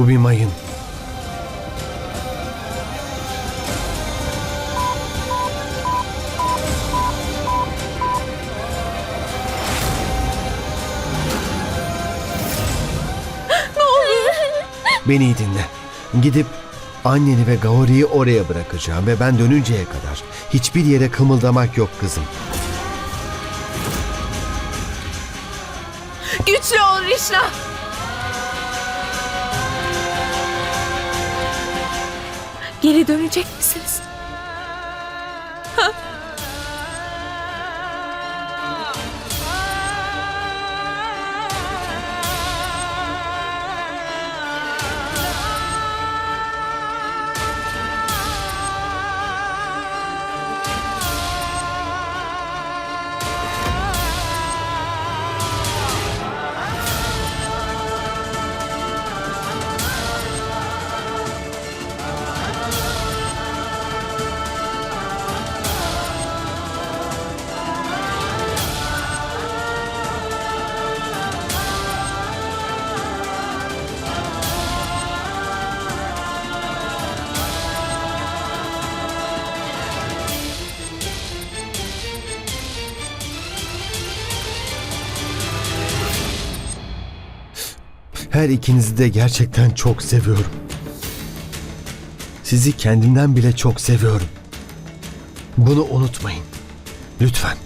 Bu bir mayın. Beni iyi dinle. Gidip anneni ve Gauri'yi oraya bırakacağım ve ben dönünceye kadar hiçbir yere kımıldamak yok kızım. Güçlü ol Rişna. Geri dönecek misiniz? Her ikinizi de gerçekten çok seviyorum. Sizi kendimden bile çok seviyorum. Bunu unutmayın. Lütfen.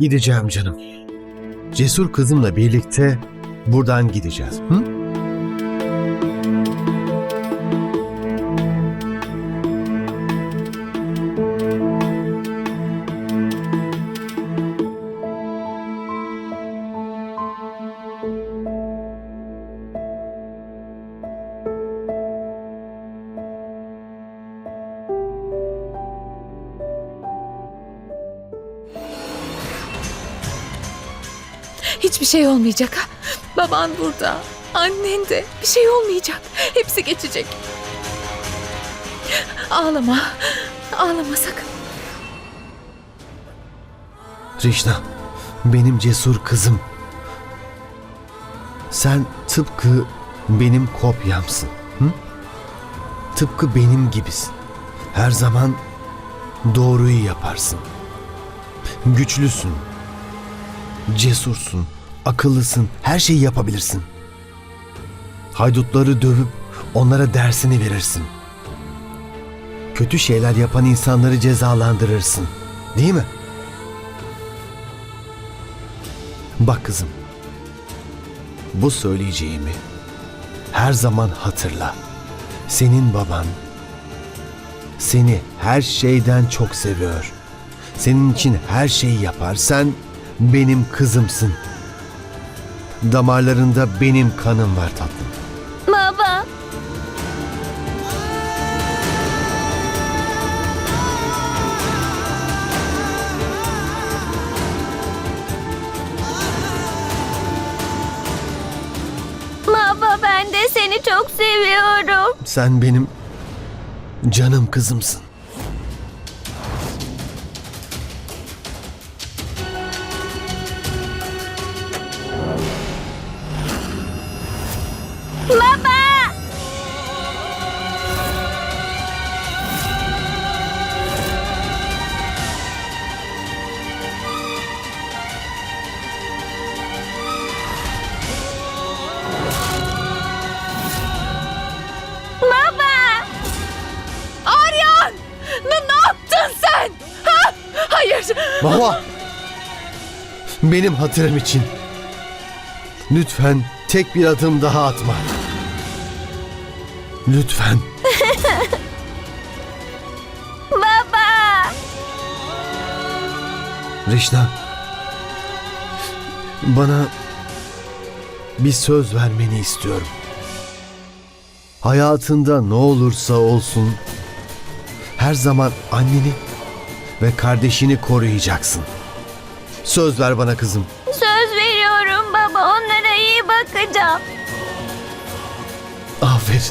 Gideceğim canım. Cesur kızımla birlikte buradan gideceğiz. Hı? Hiçbir şey olmayacak. Baban burada. Annen de. Bir şey olmayacak. Hepsi geçecek. Ağlama. Ağlama sakın. Rişna, benim cesur kızım. Sen tıpkı benim kopyamsın. Hı? Tıpkı benim gibisin. Her zaman doğruyu yaparsın. Güçlüsün. Cesursun. Akıllısın. Her şeyi yapabilirsin. Haydutları dövüp onlara dersini verirsin. Kötü şeyler yapan insanları cezalandırırsın. Değil mi? Bak kızım. Bu söyleyeceğimi her zaman hatırla. Senin baban seni her şeyden çok seviyor. Senin için her şeyi yapar. Sen benim kızımsın. Damarlarında benim kanım var tatlım. Baba. Baba ben de seni çok seviyorum. Sen benim canım kızımsın. Mahva! Benim hatırım için. Lütfen tek bir adım daha atma. Lütfen. Baba! Rişna. Bana bir söz vermeni istiyorum. Hayatında ne olursa olsun her zaman anneni ve kardeşini koruyacaksın. Söz ver bana kızım. Söz veriyorum baba. Onlara iyi bakacağım. Aferin.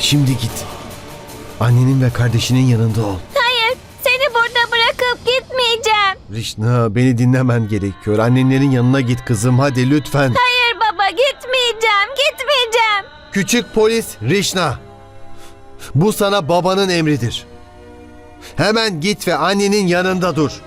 Şimdi git. Annenin ve kardeşinin yanında ol. Hayır. Seni burada bırakıp gitmeyeceğim. Rişna beni dinlemen gerekiyor. Annenlerin yanına git kızım hadi lütfen. Hayır. Küçük polis Rişna. Bu sana babanın emridir. Hemen git ve annenin yanında dur.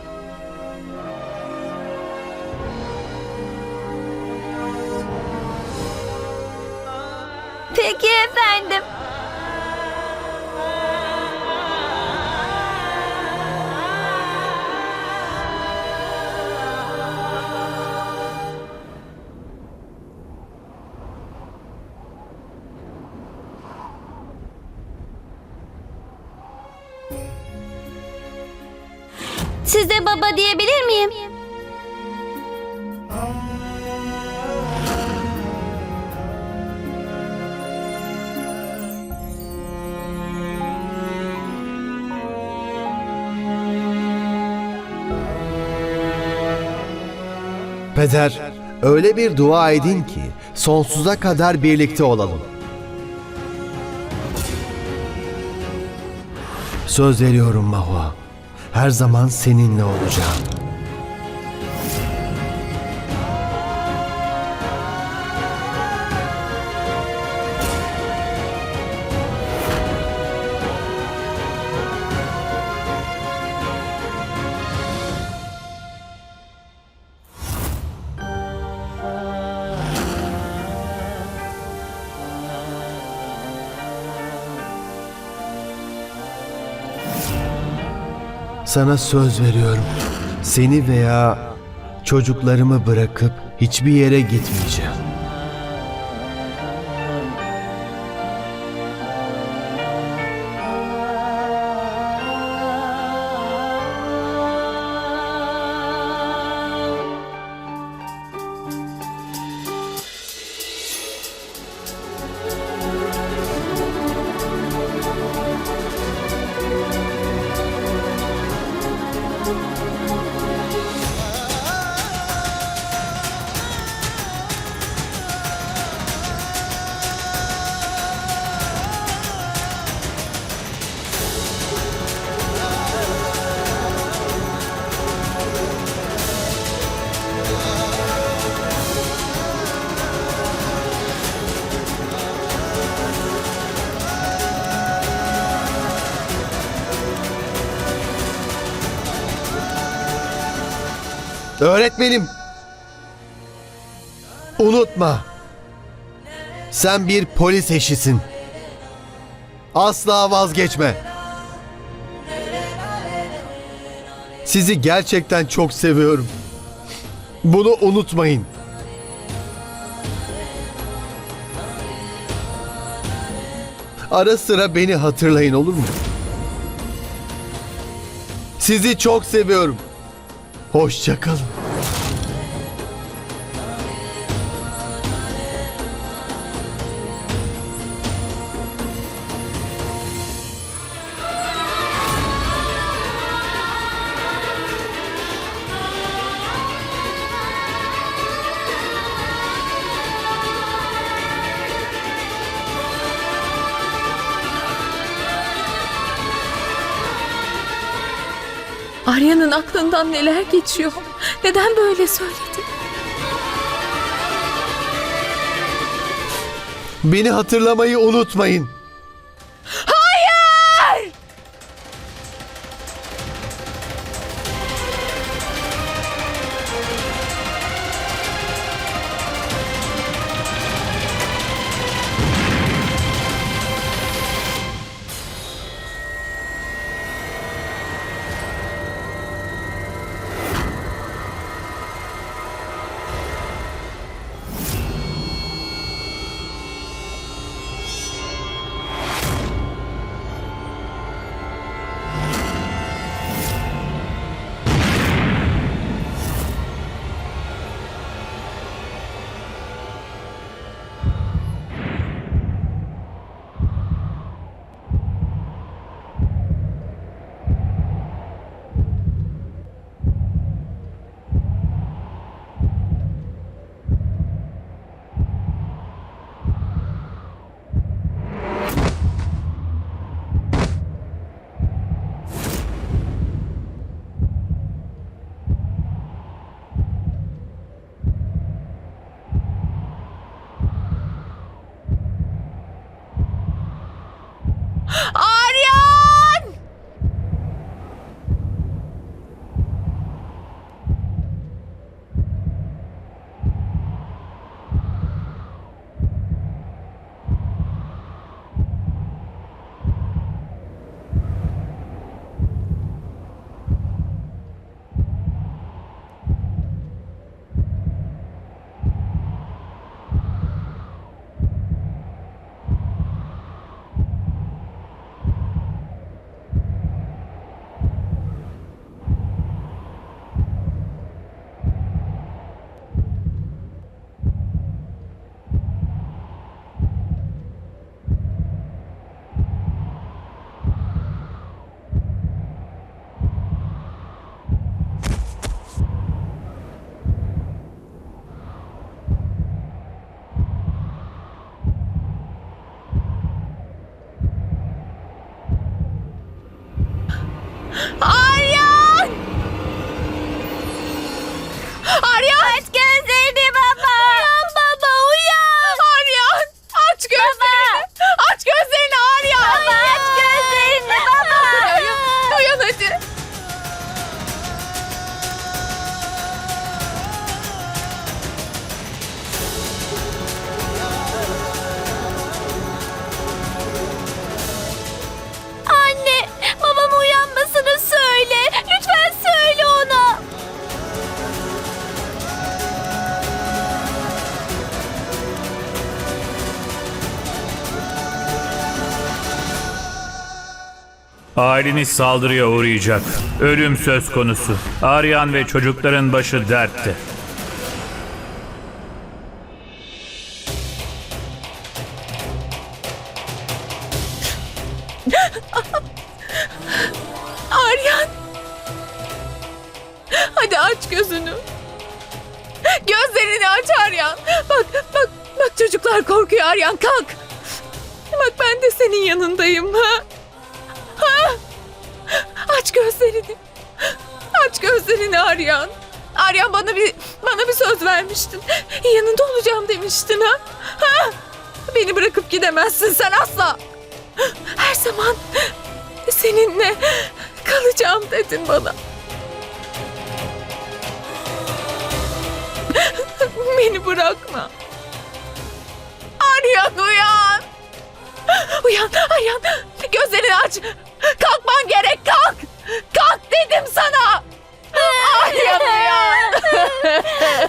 Size baba diyebilir miyim? Peder, öyle bir dua edin ki sonsuza kadar birlikte olalım. Söz veriyorum Mahua. Her zaman seninle olacağım. Sana söz veriyorum. Seni veya çocuklarımı bırakıp hiçbir yere gitmeyeceğim. Öğretmenim. Unutma. Sen bir polis eşisin. Asla vazgeçme. Sizi gerçekten çok seviyorum. Bunu unutmayın. Ara sıra beni hatırlayın olur mu? Sizi çok seviyorum. Hoşçakalın. Arya'nın aklından neler geçiyor? Neden böyle söyledi? Beni hatırlamayı unutmayın. Aileniz saldırıya uğrayacak. Ölüm söz konusu. Aryan ve çocukların başı dertte. Aryan. Hadi aç gözünü. Gözlerini aç Aryan. Bak bak bak çocuklar korkuyor Aryan kalk. Bak ben de senin yanındayım ha. Aç gözlerini. Aç gözlerini Aryan. Aryan bana bir bana bir söz vermiştin. Yanında olacağım demiştin ha. Ha? Beni bırakıp gidemezsin sen asla. Her zaman seninle kalacağım dedin bana. Beni bırakma. Aryan uyan. Uyan, Aryan. Gözlerini aç. Kalkman gerek, kalk. Dedim sana. Aryan uyan.